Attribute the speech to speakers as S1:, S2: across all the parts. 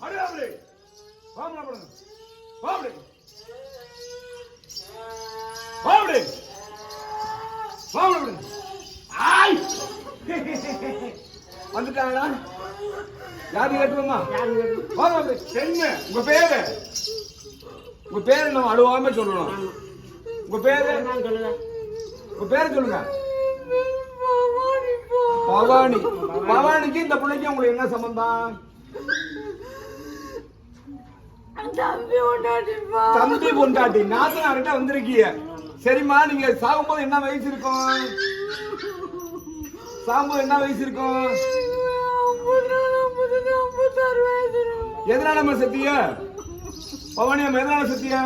S1: அடி அப்படி பாம்பளை படுங்க பாம்படி பாம்படி பாம்பளை படுங்க ஆய். வந்துட்டாங்களா யாரு கேட்டுவோமா வாங்க அப்படி சென்னை. உங்க பேரு? உங்க பேரு நம்ம அழுவாம சொல்லணும். உங்க பேரு? உங்க பேரு சொல்லுங்க. பவானி. பவானிக்கு இந்த பிள்ளைக்கு உங்களுக்கு என்ன சம்பந்தம்?
S2: தம்பி ஒண்டாட்டிப்பா
S1: தம்பி பொண்டாட்டி நாத்தனார்கிட்ட வந்திருக்கீங்க சரிம்மா நீங்க சாகும்போது என்ன வயசு இருக்கும் சாகும்போது என்ன வயசு இருக்கும். எதனால நம்ம சத்திய? பவானி அம்மா எதனால சத்திய?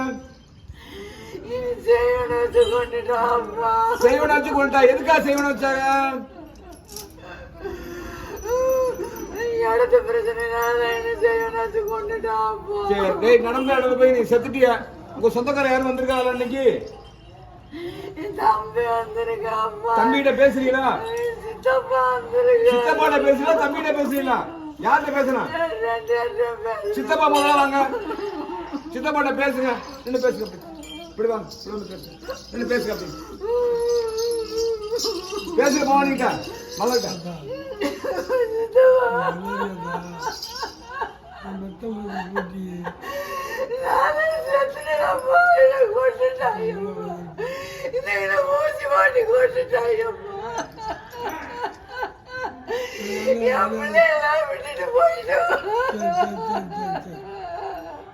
S2: இது செய்யணும் வச்சு கொண்டுட்டாப்பா.
S1: செய்வன வச்சு கொண்டா எதுக்கா செய்வன வச்சாங்க?
S2: அடுத்த பிரச்சனைனால என்ன செய்யணும் வச்சு கொண்டுட்டாப்பா
S1: சரி டேய் நடந்த இடத்துல போய் நீ செத்துட்டிய? உங்க சொந்தக்கார யாரும் வந்திருக்காங்களா இன்னைக்கு?
S2: தம்பி வந்திருக்காப்பா
S1: தம்பிகிட்ட பேசுறீங்களா?
S2: சித்தப்பா வந்திருக்கா.
S1: சித்தப்பாட்ட பேசுறீங்களா? தம்பிகிட்ட பேசுறீங்களா? யார்கிட்ட பேசுனா? சித்தப்பா முதல்ல வாங்க. சித்தப்பாட்ட பேசுங்க. நின்று பேசுங்க. இப்படி வாங்க பேசுங்க. நின்று பேசுங்க அப்படி. பேசுங்க பவானிக்கிட்ட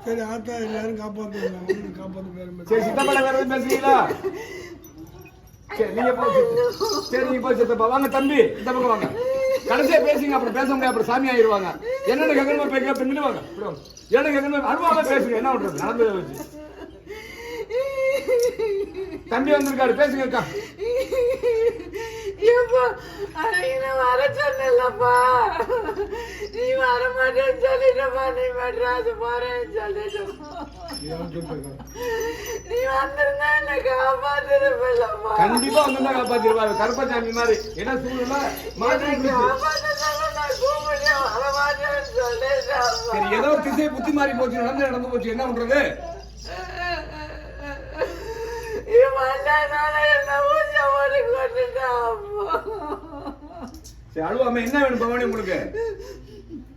S3: சரி ஆத்தா எல்லாரும் காப்பாத்துக்கலாம் காப்பாத்து பேரும்
S1: சரி சித்தப்பாட்ட வேற எதுவும் பேசுறீங்களா? சரி நீங்க போய் சரி நீங்க போய் சித்தப்பா வாங்க தம்பி இந்த பக்கம் வாங்க. கடைசியா பேசுங்க அப்புறம் பேச முடியாது அப்புறம் சாமி ஆயிருவாங்க என்னென்ன கேட்கணுமோ பேசுங்க பின்னாடி வாங்க. என்ன கேட்கணுமோ அனுபவமா பேசுங்க. என்ன பண்றது? நடந்ததை வச்சு. தம்பி வந்திருக்காரு பேசுங்க அக்கா.
S2: எப்பா, அன்னைக்கு நான் வர. நீ வர மாட்டேன்னு சொல்லிட்டப்பா, நீ மெட்ராஸ் போறேன்னு சொல்லிட்டப்பா. நீ வந்திருந்தா என்னை காப்பாத்திருப்பல்லப்பா.
S1: கண்டிப்பா வந்து காப்பாத்திருவாரு கருப்பசாமி மாதிரி. என்ன சூழ்நிலை?
S2: காப்பாத்தினாலும் நான் கூப்பிட்டு வர மாட்டேன்னு
S1: ஏதோ திசை புத்தி மாறி போச்சு நடந்து நடந்து போச்சு. என்ன பண்றது
S2: இவன் வந்தானால என்னை ஊசியை போட்டு கொன்னுட்டான்ப்பா.
S1: சரி அழுவாம என்ன வேணும் பவானி உங்களுக்கு?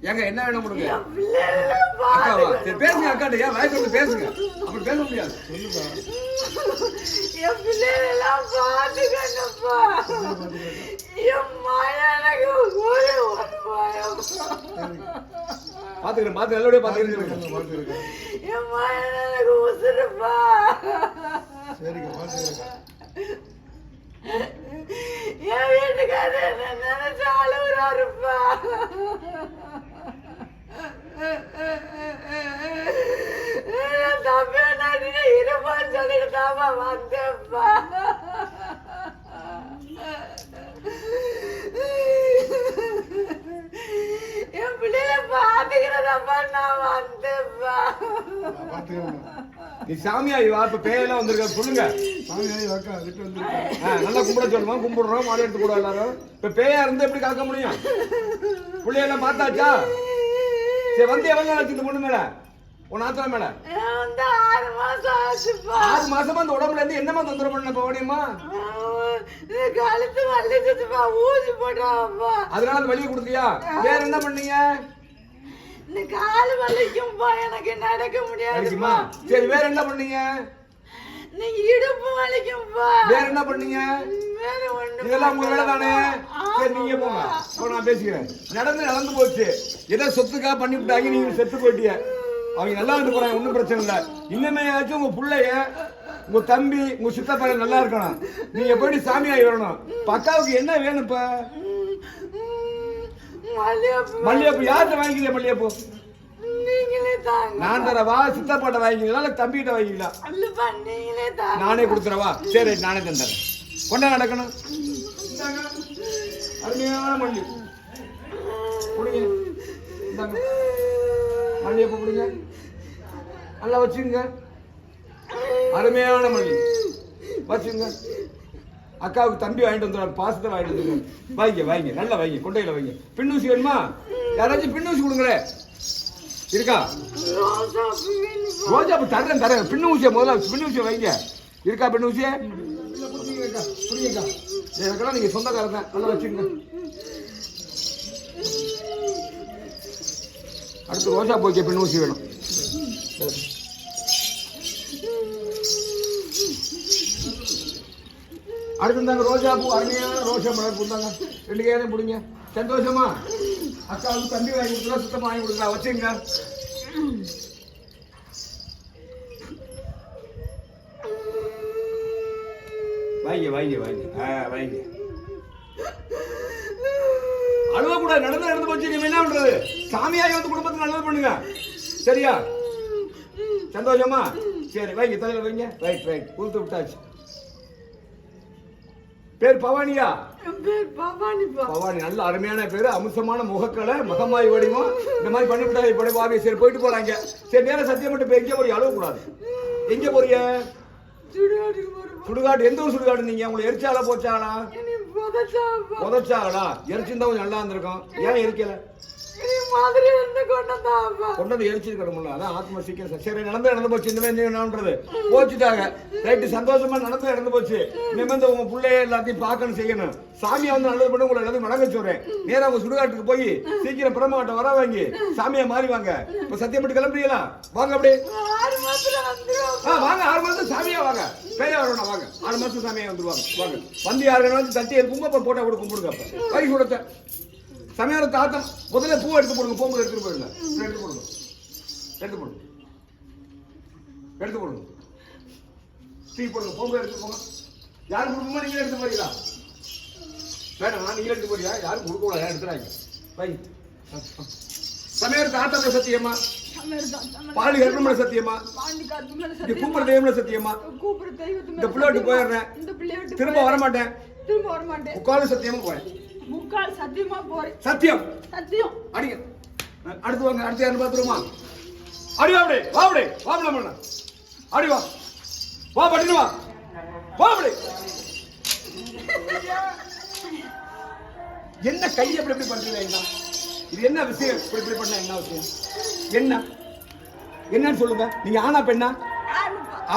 S1: ஏங்க என்ன வேணும் உங்களுக்கு? அக்காவா. சரி பேசுங்க அக்காட்ட. ஏன் வாய்ப்பு வந்து பேசுங்க? அப்படி பேச முடியாது.
S2: என் பிள்ளைகளெல்லாம் பாத்துக்கணும்ப்பா. என் மகனுக்கு ஒரு வருவாயப்பா.
S1: பாத்துக்கிறேன் பாத்து நல்லபடியா பாத்துக்கிறேன்.
S2: என் உசுருப்பா.
S3: சரிக்கா பாத்துக்கிறேன்
S2: என் வீட்டுக்காரர் என்ன நினைச்சு அழுகுறாருப்பா. நான் தம்பி அண்ணாடியே இருப்பான்னு சொல்லிட்டு தான்ப்பா வந்தேன்ப்பா. என் பிள்ளைய பாத்துக்கிறதப்பா நான் வந்தேன்ப்பா.
S1: நீ சாமியாயி வா இப்ப பேயெல்லாம் வந்திருக்காரு சொல்லுங்க.
S3: விட்டு
S1: நல்லா கும்பிட சொல்லுவோம். கும்பிடுறோம் மாலை எடுத்து கூட எல்லாரும். இப்ப பேயா இருந்து எப்படி காக்க முடியும்? பிள்ளையெல்லாம் பார்த்தாச்சா? சரி வந்து எவ்வளவு நாள் இந்த பொண்ணு மேல? உன் ஆத்திர மேல?
S2: ஆறு மாசம் ஆச்சுப்பா.
S1: ஆறு மாசமா அந்த உடம்புல இருந்து என்னமா தொந்தரவு பண்ண பவனியம்மா
S2: இந்த கழுத்து வலிச்சுப்பா ஊசி
S1: அதனால அந்த வழியை கொடுத்தியா வேற என்ன பண்ணீங்க?
S2: இந்த கால் வலிக்கும்பா எனக்கு நடக்க முடியாதுப்பா.
S1: சரி வேற என்ன பண்ணீங்க?
S2: இந்த இடுப்பு வலிக்கும்பா
S1: வேற என்ன பண்ணீங்க?
S2: வேற ஒண்ணு
S1: இதெல்லாம் உங்க வேலை தானே சரி நீங்க போங்க. இப்போ நான் பேசிக்கிறேன். நடந்து நடந்து போச்சு. ஏதோ சொத்துக்கா பண்ணி விட்டாங்க நீங்க செத்து போயிட்டீங்க. அவங்க நல்லா இருந்து போறாங்க ஒன்றும் பிரச்சனை இல்லை. இன்னுமே ஆச்சும் உங்க பிள்ளைய உங்க தம்பி உங்க சித்தப்பா நல்லா இருக்கணும். நீங்க போயிட்டு சாமியாகி வரணும். இப்ப அக்காவுக்கு என்ன வேணும் இப்ப?
S2: மல்லிகைப்பூ
S1: யார்கிட்ட வாங்கிக்கிறீங்க மல்லிகைப்பூ? நான் தரவா? சித்தப்பாட்ட வாங்கிக்கலாம் இல்ல தம்பிகிட்ட
S2: தாங்க.
S1: நானே கொடுத்துறவா? சரி நானே தந்துறேன். கொண்டா நடக்கணும். அருமையான மல்லி. குடிங்க. மல்லிகைப்பூ குடிங்க. நல்லா வச்சுங்க அருமையான மல்லி. வச்சுங்க அக்காவுக்கு தம்பி வாங்கிட்டு வந்துடுவாங்க பாசத்தை வாங்கிட்டு வந்துருவாங்க வைங்க வைங்க நல்லா வைங்க கொண்டையில வைங்க பின்னூசி வேணுமா? யாராச்சும் பின்னூசி கொடுங்களே. இருக்கா. ரோஜா பூ தரேன் தரேன் பின்னு ஊசியை முதல்ல பின்னு ஊசியை வைங்க இருக்கா பின்னு ஊசியை
S3: இல்ல, புரியுங்கக்கா.
S1: எனக்கெல்லாம் நீங்க சொந்தக்காரங்க தான். நல்லா வச்சுங்க அடுத்து ரோஜா பூக்கு பின்னு ஊசி வேணும். அடுத்து இருந்தாங்க ரோஜா பூ அருமையான ரோஜா மலர் கொடுத்தாங்க ரெண்டு கையிலையும் பிடிங்க. சந்தோஷமா? அக்கா வந்து தம்பி வாங்கி கொடுத்தா சுத்தமாக வாங்கி கொடுத்தா வச்சுங்க வாங்க வைங்க வாங்க. ஆ வைங்க. அழுவ கூட நடந்து நடந்து போச்சு. நீங்க என்ன பண்றது? சாமியாய் வந்து குடும்பத்துக்கு நல்லது பண்ணுங்க. சரியா? சந்தோஷமா? சரி வைங்க தலையில வைங்க. ரைட் ரைட் கொடுத்து விட்டாச்சு. பேர் பவானியா. பவானி நல்ல அருமையான பேரு அம்சமான முகக்கலை மகமாய் வடிவம். இந்த மாதிரி பண்ணி விட்டாங்க இப்படி பாவி சரி போயிட்டு போறாங்க. சரி நேரம் சத்தியம் மட்டும் போய் எங்க போறீங்க அழுவ கூடாது எங்க
S2: போறேன்ப்பா.
S1: சுடுகாடு எந்த ஊர் சுடுகாடு நீங்க? உங்களுக்கு எரிச்சாலா போச்சாலா. புதைச்சாங்களா எரிச்சிருந்தா கொஞ்சம் நல்லா இருந்திருக்கும். ஏன் எரிக்கல?
S2: மாதிரி. கொண்டு
S1: வந்து எரிச்சிருக்கணும்ல அதான் ஆத்ம சீக்கிரம் சரி. நடந்து நடந்து போச்சு. இந்த மாதிரி என்னன்றது? போச்சுட்டாங்க. ரைட்டு சந்தோஷமா நடந்து நடந்து போச்சு. நிமிர்ந்து உங்க பிள்ளைய எல்லாத்தையும் பார்க்கணும் செய்யணும். சாமியை வந்து நல்லது பண்ணி உங்களை எல்லாத்தையும் வணங்க சொல்றேன். நேரா உங்க சுடுகாட்டுக்கு போய் சீக்கிரம் பிரம்மகிட்ட வர வாங்கி சாமியை மாறி வாங்க. இப்ப சத்தியப்பட்டு கிளம்புறீங்களா? வாங்க அப்படியே. வாங்க. ஆறு மாசம் சாமியா வாங்க. பேயா வரணும் வாங்க. ஆறு மாசம் சாமியா வந்துருவாங்க. வாங்க. வந்து யாரு வந்து தட்டி அப்புறம் போட்டோ கூட கும்பிடுங்க அப்ப. வயசு கொடுத்த சமையல தாத்தம் முதல்ல பூ எடுத்து போடுங்க போகும்போது எடுத்துட்டு போயிடுங்க. எடுத்து போடுங்க. எடுத்து போடுங்க. எடுத்து போடுங்க. டீ போடுங்க போகும்போது எடுத்து போங்க. யாரும் கொடுக்குமா நீங்க எடுத்து போறீங்களா? வேணாம் நீங்க எடுத்து போறியா யாரும் கொடுக்க கூடாது எடுத்துறாங்க வை சமையல் தாத்தா சத்தியமா? சத்தியமா?
S2: பாண்டி காத்து மேல
S1: இந்த
S2: சத்தியமா.
S1: கூப்பிடுற தெய்வம்ல சத்தியமா?
S2: கூப்பிடுற தெய்வத்து மேல
S1: இந்த பிள்ளை விட்டு
S2: சத்தியமா.
S1: போயிடுறேன். திரும்ப
S2: போயிடுறேன்.
S1: வர மாட்டேன்
S2: திரும்ப வர மாட்டேன்
S1: முக்கால் சத்தியமா போறேன்.
S2: முக்கால் சத்தியமா போறேன்.
S1: சத்தியம்.
S2: சத்தியம்.
S1: அடிங்க. அடுத்து வாங்க அடுத்து யாரும் பாத்துருமா அடி வா அப்படி வா அப்படி வா அப்படி பண்ண அடி வா. வா பட்டினு வா. வா அப்படி என்ன கை எப்படி எப்படி பண்றீங்க என்ன? இது என்ன விஷயம்? இப்படி இப்படி பண்ண என்ன விஷயம்? என்ன? என்னன்னு சொல்லுங்க. நீங்க ஆனா பெண்ணா.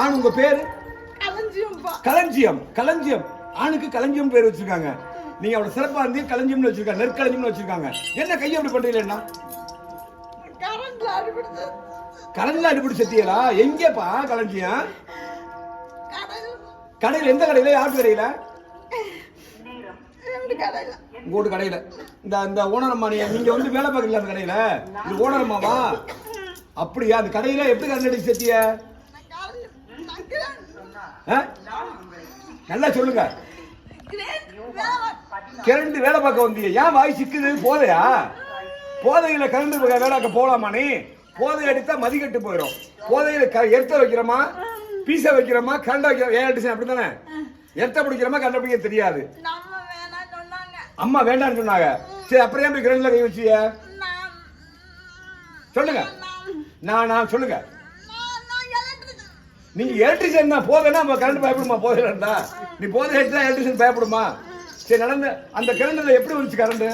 S1: ஆண் உங்க பேரு?
S2: களஞ்சியம்ப்பா.
S1: களஞ்சியம் களஞ்சியம். ஆணுக்கு களஞ்சியம் பேர் வச்சிருக்காங்க. நீங்க அவளை சிறப்பா இருந்தே களஞ்சியம்னு வச்சிருக்காங்க நெற்களஞ்சியம்னு வச்சிருக்காங்க. என்ன கையை அப்படி பண்றீங்க என்ன
S2: கரண்ட்ல அடிபடுது.
S1: கடையில அடிப்படி செத்தியலா எங்கேப்பா களஞ்சியம். கடையில. எந்த கடையில? யார் கடையில. உங்க கடையில. இந்த இந்த ஓனரம்மா நீ நீங்க வந்து வேலை பார்க்கல அந்த கடையில? இது ஓனரம்மாவா அப்படியா? அந்த கடையில எப்படி கரண்ட் அடிச்சு செத்திய? நல்லா சொல்லுங்க. கிரண்டு வேலை பார்க்க வந்தீங்க ஏன் வாய் சிக்குது? போதையா? போதையில கரண்ட் வேலை பார்க்க போலாமா நீ? போதை எடுத்தா மதிக்கட்டு போயிடும் போதையில க- எர்த்த வைக்கிறோமா? பீச வைக்கிறோமா? கரண்ட் வைக்கிறோம் ஏன் அடிச்சு அப்படித்தானே எர்த்த பிடிக்கிறோமா? கண்ட பிடிக்க தெரியாது. அம்மா வேண்டாம்னு சொன்னாங்க. சரி அப்புறம் ஏன் போய் கிரண்ட்ல கை வச்சிய? சொல்லுங்க. நான் நான் சொல்லுங்க. நீங்க எலக்ட்ரிஷியன் தான் போதைன்னா நம்ம கரண்ட் பயப்படுமா? போதை நீ போதை தான் எலக்ட்ரிஷியன் பயப்படுமா? சரி நடந்த அந்த கரண்ட்ல எப்படி வந்துச்சு கரண்ட்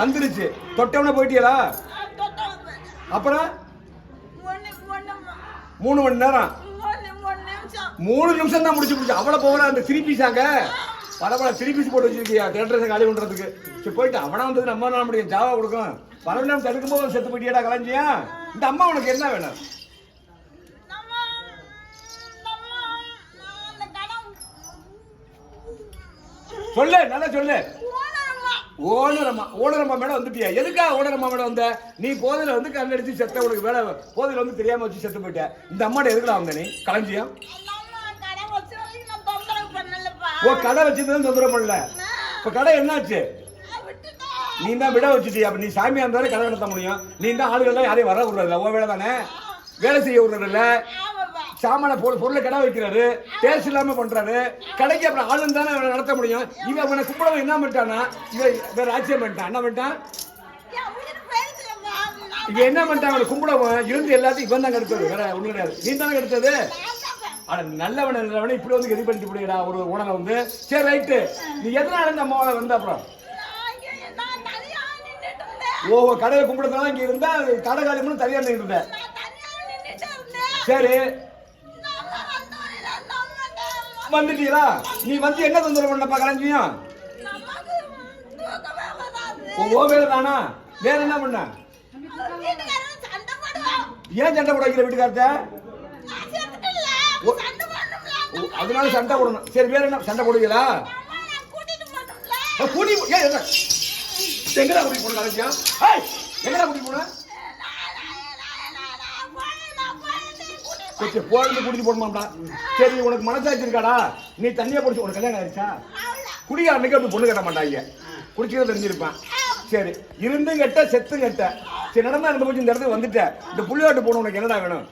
S1: வந்துருச்சு. தொட்டவன போயிட்டியலா? அப்புறம்? மூணு மணி நேரம். மூணு நிமிஷம் தான் முடிச்சு முடிச்சு அவ்வளோ போகல அந்த த்ரீ பீஸாங்க பரவாயில்ல த்ரீ பீஸ் போட்டு வச்சிருக்கியா? தேட்டரேஷன் காலி பண்ணுறதுக்கு சரி போயிட்டு அவனா வந்தது நம்ம என்ன முடியும். ஜாவா கொடுக்கும். பரவாயில்ல தடுக்கும் போது செத்து போயிட்டியாடா கலைஞ்சியா இந்த அம்மா உனக்கு என்ன வேணும்
S2: நம்ம நம்ம நான் அந்த கடன்
S1: சொல்லு நல்லா சொல்லு.
S2: ஓனரம்மா
S1: ஓனரம்மா மேடம் வந்துட்டியா? எதுக்கா ஓனரம்மா மேடம் வந்த? நீ போதையில வந்து கண் அடிச்சு செத்த உனக்கு வேலை போதையில வந்து தெரியாம வச்சு செத்து போயிட்ட. இந்த அம்மாட்ட எதுக்குடா வந்த நீ? களஞ்சியம் ஓ கடை வச்சிருந்தது தொந்தரவு பண்ணல. இப்ப கடை என்னாச்சு? நீ தான் விட வச்சுட்டியா? அப்ப நீ சாமியா இருந்தாலே கடை நடத்த முடியும். நீ தான் ஆளுகள்லாம் யாரையும் வர விடுறதில்ல. உன் வேலை தானே? வேலை செய்ய விடுறதில்ல. சாமான பொருள் பொருளை கடை வைக்கிறாரு டேஸ்ட் இல்லாம பண்றாரு. கடைக்கு அப்புறம் ஆளும் தானே அவனை நடத்த முடியும்? இவன் அவனை கும்பிடவன் என்ன பண்ணிட்டானா இவன் வேற ஆச்சரியம் பண்ணிட்டான். என்ன பண்ணிட்டான்? இவன் என்ன பண்ணிட்டான்? அவனை கும்பிடவன் இருந்து எல்லாத்தையும் இவன் தான் கெடுத்தது வேற ஒண்ணு கிடையாது. நீ தானே கெடுத்தது ஆனா நல்லவன் நல்லவனை இப்படி வந்து கெதி பண்ணிட்டு போடுகிறா ஒரு உணவை வந்து. சரி ரைட்டு நீ எதனால இந்த அம்மாவை வந்த அப்புறம்?
S2: ஓஹோ கடையில்
S1: ஓ கடையை கும்பிடுறதுனால இங்க இருந்தா கடை காலி தனியா
S2: தனியா இருந்தேன்.
S1: சரி. வந்துட்டீங்களா? நீ வந்து என்ன தொந்தரவு பண்ணப்பா கலைஞ்சியும் உன் ஓ வேலை தானா? வேற என்ன பண்ண? ஏன் சண்டை போட வைக்கிற வீட்டுக்காரத்த ஓ. அதனால சண்டை போடணும். சரி வேற என்ன? சண்டை போடுவீங்களா?
S2: கூட்டிட்டு போகணும்ல.
S1: கூட்டி போ- எங்கடா கூட்டி போன எங்கடா கூட்டி போன
S2: நான், நான், நான், நான், நான் போறேன், நான் போறேன், நீ கூட்டிட்டு போ.
S1: சரி போயிருந்து குடிச்சு போடமாம்டா சரி உனக்கு மனசாட்சி இருக்காடா. நீ தண்ணியை பிடிச்சி உனக்கு கல்யாணம் ஆயிடுச்சா
S2: குடிக்க
S1: குடியா? அன்னைக்கு அப்படி பொண்ணு கட்ட மாட்டாங்க குடிக்கிறது தெரிஞ்சிருப்பான். சரி இருந்தும் கெட்ட செத்தும் கெட்ட. சரி நடந்தா இருந்த போச்சு இந்த இடத்துக்கு வந்துட்டேன் இந்த புள்ளியாட்டு போன உனக்கு என்னடா வேணும்?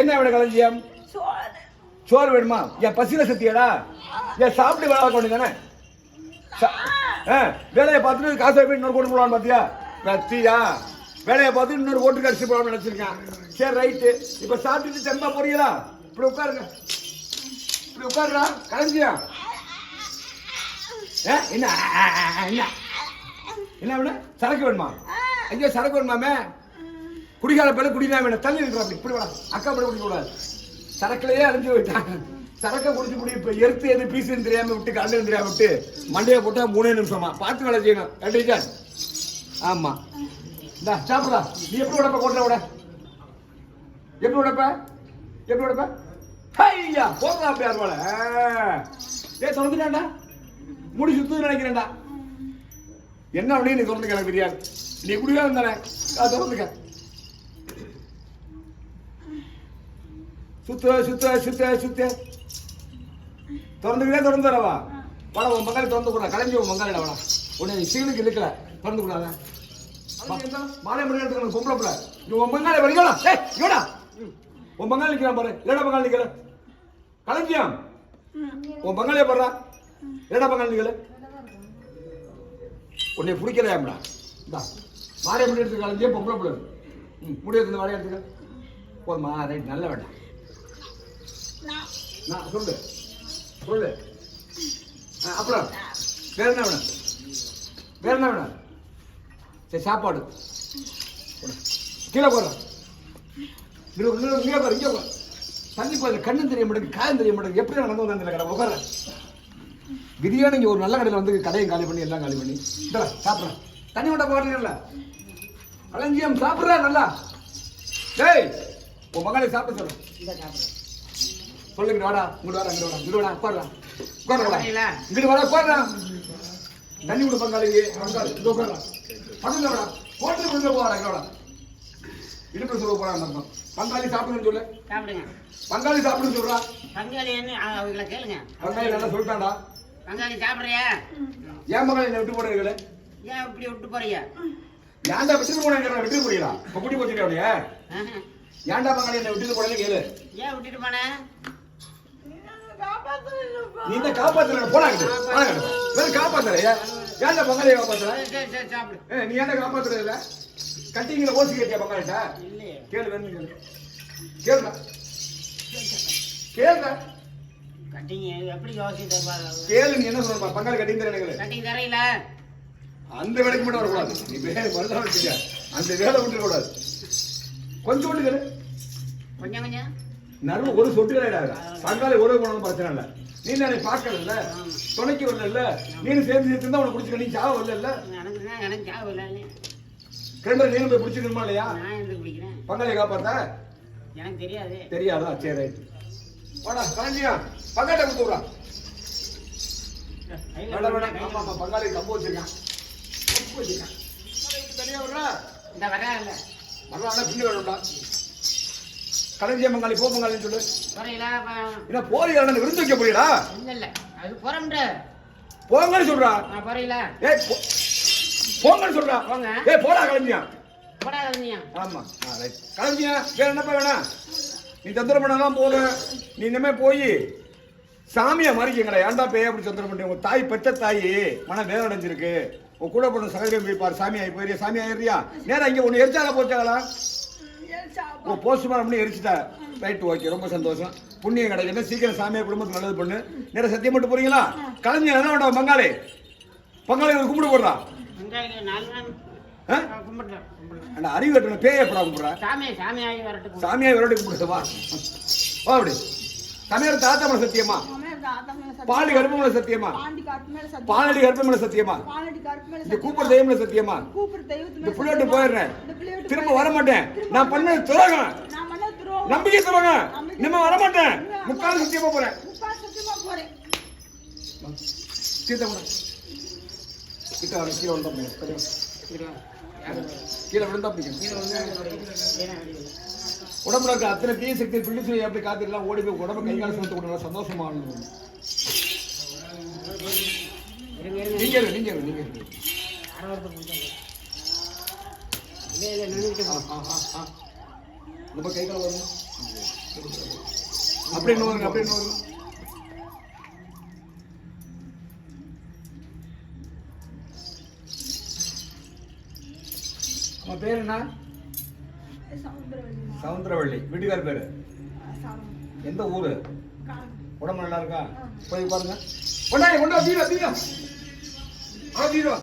S1: என்ன வேணும் களஞ்சியம்
S2: சோறு.
S1: சோறு வேணுமா? என் பசியில செத்தியாடா? என் சாப்பிட்டு வேலை பார்க்க வேண்டியதானே வேலையை பார்த்துட்டு காசை போய் இன்னொரு கொண்டு போடலான்னு பார்த்தியா? பத்தியா வேலையை பார்த்து இன்னொரு ஓட்டு கடிச்சு போடலாம்னு நினச்சிருக்கேன். சரி ரைட்டு இப்போ சாப்பிட்டுட்டு தெம்பா போறீங்களா? இப்படி உட்காருங்க. இப்படி உட்காருடா கலைஞ்சியா ஏ, என்ன? என்ன? என்ன வேணும்? சரக்கு வேணுமா? ஐயோ சரக்கு வேணுமாமே? குடிகார பேர் குடினா வேணும். தள்ளி இருக்கிற இப்படி வேணாம் அக்கா படி குடிக்க கூடாது. சரக்குலயே அழிஞ்சு போயிட்டாங்க சரக்கை குடிச்சு முடி இப்போ எருத்து எது பீசுன்னு தெரியாமல் விட்டு கண்டு தெரியாமல் விட்டு மண்டையை போட்டால் மூணே நிமிஷமா. பார்த்து வேலை செய்யணும். கண்டிச்சா ஆமாம் இந்தா சாப்பிடா நீ எப்படி உடப்ப கொட்ட விட எப்படி உடப்ப எப்படி உடப்ப ஐயா போடுறா அப்படி அருவாள. ஏ திறந்துட்டாண்டா முடி சுத்து நினைக்கிறேன்டா. என்ன அப்படின்னு நீ திறந்துக்க எனக்கு தெரியாது. நீ குடியா இருந்தானே நான் திறந்துக்க. சுத்த சுத்த சுத்த சுத்த. திறந்துக்கிட்டே திறந்து வரவா வாடா உன் பங்காளி திறந்து கூட கலைஞ்சி உன் பங்காளிடா வாடா. உன்னை சீனுக்கு இழுக்கல. திறந்து கூடாதான் மாலை மணி எடுத்துக்கணும் பொம்பளை பிள்ளை. நீ உன் பங்காளி வடிக்கலா ஏய் இவடா உன் பங்காளி நிற்கிறான் பாரு. ஏடா பங்காளி நிற்கல கலஞ்சியாம் உன் பங்காளியை பாடுறா? ஏடா பங்காளி நிற்கல உன்னை பிடிக்கலையாம்டா இந்தா. மாலை மணி எடுத்து களஞ்சியம் பொம்பளை பிள்ளை. ம் முடிய எடுத்து வாடகை எடுத்துக்க. போதுமா ரைட் நல்ல வேண்டாம்
S2: நான்
S1: சொல்லு. சொல்லு. ஆ, அப்புறம். வேற என்ன வேணும்? வேற என்ன வேணும்? சரி சாப்பாடு. போடு. கீழே போடுறோம் இங்கே இங்கே போற இங்கே போற தண்ணி போய் கண்ணு தெரிய மாட்டேங்குது காயம் தெரிய மாட்டேங்குது எப்படி நடந்து இந்த கடை உட்கார பிரியாணி இங்கே ஒரு நல்ல கடையில் வந்து கடையும் காலி பண்ணி எல்லாம் காலி பண்ணி. இந்த சாப்பிட்றேன் தண்ணி விட்ட போடுறீங்கல்ல களஞ்சியம் சாப்பிட்ற நல்லா. டேய் உன் மகளை சாப்பிட சொல்லு. சொல்லுங்க வாடா இங்கிட்டு வாடா இங்கிட்டு வாடா. இங்கிட்டு வாடா உட்காருடா உட்காருடா இங்கிட்டு வாடா உட்காருடா தண்ணி இங்க உட்காருடா பக்கத்துல வாடா போட்டு விழுந்து போடா இங்க வாடா இடுப்பு சொல்ல அர்த்தம் பங்காளி சாப்பிடுன்னு சொல்லு.
S4: சாப்பிடுங்க.
S1: பங்காளி சாப்பிடுன்னு சொல்றா.
S4: பங்காளி என்ன அவங்கள கேளுங்க.
S1: பங்காளி நல்லா சொல்லிட்டான்டா.
S4: பங்காளி சாப்பிடுறியா?
S1: ஏன் மகளை என்ன விட்டு போடுறீங்களே
S4: ஏன் இப்படி விட்டு போறீங்க?
S1: ஏன்டா விட்டு போனேன் விட்டு போறீங்களா? இப்ப குடி போச்சுட்டு அப்படியே.
S4: ஆஹா.
S1: ஏன்டா பங்காளி என்ன விட்டு போடல கேளு.
S4: ஏன் விட்டுட்டு போன?
S2: என்ன காப்பாத்துறீங்கப்பா.
S1: நீ போடாங்க வேற காப்பாத்துற ஏன்டா பங்காளியை காப்பாத்துற? நீ என்ன காப்பாத்துறது இல்ல கட்டிங்கிற ஓசி கேட்டியா பங்காளிட்ட? கேளு வேணும் கேளு கேளுடா. கேளுடா.
S4: கட்டிங்க எப்படி யோசிச்சு பாரு
S1: கேளு நீ என்ன சொல்ற பங்காளி கட்டிங் தரேன் எனக்கு
S4: கட்டிங் தரையில.
S1: அந்த வேலைக்கு மட்டும் வரக்கூடாது. நீ வேலை மறுதான் வச்சுக்க அந்த வேலை விட்டு கூடாது கொஞ்சம் விட்டு
S4: கொஞ்சம் கொஞ்சம்.
S1: நறுவு ஒரு சொட்டு கிடையாது பங்காளி உறவு போனாலும் பிரச்சனை இல்லை. நீ தானே பார்க்கல துணைக்கு வரல நீ சேர்ந்து சேர்த்து இருந்தா உனக்கு பிடிச்சிக்க நீ சாவ வரல
S4: எனக்கு சாவு இல்லை
S1: கிணறு நீங்க போய் பிடிச்சிக்கணுமா இல்லையா?
S4: நான்
S1: பங்காளியை காப்பாத்த?
S4: எனக்கு தெரியாது.
S1: தெரியாதா? சரி ரைட். வாடா கலஞ்சியா பங்காட்ட கொடுத்துடா வேண்டாம் வேண்டாம். ஆமா ஆமா பங்காளி கம்பு வச்சிருக்கான். கம்பு வச்சிருக்கான். தனியா விடுறா?
S4: இந்த வரா இல்ல
S1: வரலாம்னா பின்னு வேணும்டா கலைஞர் பங்காளி போ பங்காளின்னு சொல்லு. என்ன போறீங்க விருந்து வைக்க போறீடா
S4: இல்ல இல்ல. அது புறம்ன்ற.
S1: போங்கன்னு சொல்றா.
S4: நான் குறையில
S1: ஏய் போங்கன்னு சொல்றா.
S4: போங்க.
S1: ஏய் போடா கலைஞா.
S4: போடாதீங்க.
S1: ஆமா. ஆ ரைட். கலைஞா வேற என்னப்பா வேணா? நீ தந்திரம் பண்ணலாம் போதும் நீ இனிமே போய் சாமியை மறிக்கங்கடா. ஏன்டா பேய அப்படி தந்திரம் பண்ணி? உங்க தாய் பெற்ற தாய். மன வேதனை அடைஞ்சிருக்கு உன் கூட போன சகோதரம் போய் பாரு. சாமி ஆகி போயிரு சாமி ஆயிடுறியா? நேரா இங்க ஒண்ணு எரிச்சாலா போச்சாங்களா ஓ போஸ்ட்மார்டம் பண்ணி எரிச்சிட்டா. ரைட் ஓகே ரொம்ப சந்தோஷம். புண்ணியம் கிடைக்கல சீக்கிரம் சாமியை குடும்பத்துக்கு நல்லது பண்ணு. நேரம் சத்தியம் மட்டும் போறீங்களா? கலைஞர் என்ன வேண்டாம் பங்காளி? பங்காளி ஒரு கும்பிடு போடுறா. அந்த அறிவு கட்டணும் பேய எப்படா கும்பிடுற?
S4: சாமி சாமி ஆகி வரட்டும்
S1: சாமியா விரட்டி கும்பிடுறது வா. வா அப்படி. சாமியார் தாத்தா மேல சத்தியமா. பாண்டி கருப்பு மேல சத்தியமா?
S2: பாண்டி கருப்பு மேல சத்தியம்.
S1: இந்த
S2: சத்தியம்.
S1: கூப்பிடுற இந்த. போயிடுறேன் திரும்ப. வர மாட்டேன் நான்
S2: பண்ண துரோகம்.
S1: நம்பிக்கை துரோகம் இனிமே வர மாட்டேன். முக்கால் சத்தியமா போறேன் கிட்ட வர கீழே.
S4: யாரு?
S1: கீழே விழுந்தா பிடிக்கும்
S4: வந்து.
S1: உடம்புல இருக்க அத்தனை தீய சக்தி பிள்ளை சொல்லி எப்படி காத்திரலாம் ஓடி போய் உடம்பு கை கால் சுமத்து கொடுங்க சந்தோஷமா நீங்க நீங்க நீங்க. நம்ம கை கால் வரணும் அப்படி என்ன வருங்க அப்படி என்ன உங்க பேர் என்ன. சவுந்தரவள்ளி வீட்டுக்கார பேரு. எந்த ஊரு. உடம்பு நல்லா இருக்கா போய் பாருங்க கொண்டாடி கொண்டா தீரா தீரா ஆ தீரா